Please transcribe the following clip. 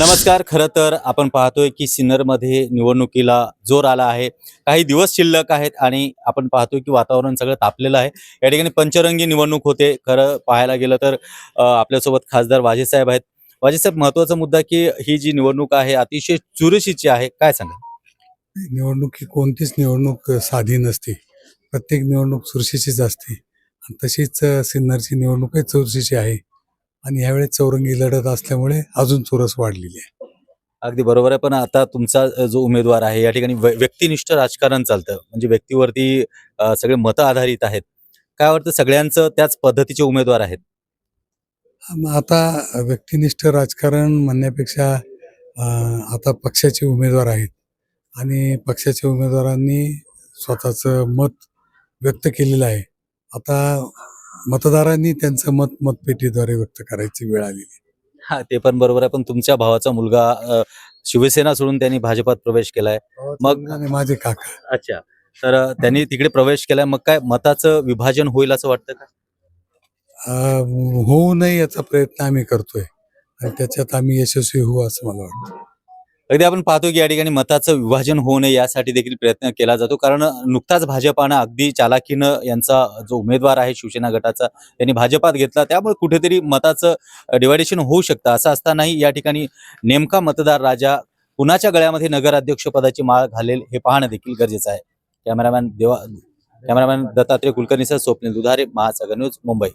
नमस्कार खरं तर आपण पाहतोय की सिन्नरमध्ये निवडणुकीला जोर आला आहे. काही दिवस शिल्लक आहेत आणि आपण पाहतोय की वातावरण सगळं तापलेलं आहे. या ठिकाणी पंचरंगी निवडणूक होते. खरं पाहायला गेलं तर आपल्यासोबत खासदार वाजेसाहेब आहेत. वाजेसाहेब महत्त्वाचा मुद्दा की ही जी निवडणूक आहे अतिशय चुरशीची आहे. काय सांगा निवडणूक ही कोणतीच निवडणूक साधी नसते. प्रत्येक निवडणूक चुरशीचीच असते. तशीच सिन्नरची निवडणूकही चुरशीची आहे. आणि यावेळेस चौरंगी लढत असल्यामुळे अजून चुरस वाढलेली आहे. अगदी बरोबर आहे. पण आता तुमचा जो उमेदवार आहे या ठिकाणी व्य- व्यक्तिनिष्ठ राजकारण चालतं. म्हणजे व्यक्तीवरती सगळे मतं आधारित आहेत. काय वाटतं सगळ्यांचं त्याच पद्धतीचे उमेदवार आहेत? आता व्यक्तिनिष्ठ राजकारण म्हणण्यापेक्षा आता पक्षाचे उमेदवार आहेत. आणि पक्षाच्या उमेदवारांनी स्वतःचं मत व्यक्त केलेलं आहे. आता मतदारांनी त्यांचं मत मतपेटीद्वारे व्यक्त करायची वेळ आलेली आहे. हा ते पण बरोबर आहे. पण तुमच्या भावाचा मुलगा अ, शिवसेना सोडून त्यांनी भाजपात प्रवेश केलाय. मग- आणि माझे काका. अच्छा. तर अ, त्यांनी तिकडे प्रवेश केलाय. मग काय मताचं विभाजन होईल असं वाटतं का? अ, होऊ नये याचा प्रयत्न आम्ही करतोय. आणि त्याच्यात आम्ही यशस्वी होऊ असं मला वाटतं. अगदी आपण पाहतो की या ठिकाणी मताचं विभाजन होऊ नये यासाठी देखील प्रयत्न केला जातो. कारण नुकताच भाजपानं अगदी चालाकीनं यांचा जो उमेदवार आहे शिवसेना गटाचा त्यांनी भाजपात घेतला. त्यामुळे कुठेतरी मताचं डिवायडेशन होऊ शकतं. असं असतानाही या ठिकाणी नेमका मतदार राजा कुणाच्या गळ्यामध्ये नगराध्यक्षपदाची माळ घालेल हे पाहणं देखील गरजेचं आहे. कॅमेरामॅन देवा कॅमेरामॅन दत्तात्रय कुलकर्णीसह स्वप्नील दुधारे महासागर न्यूज मुंबई.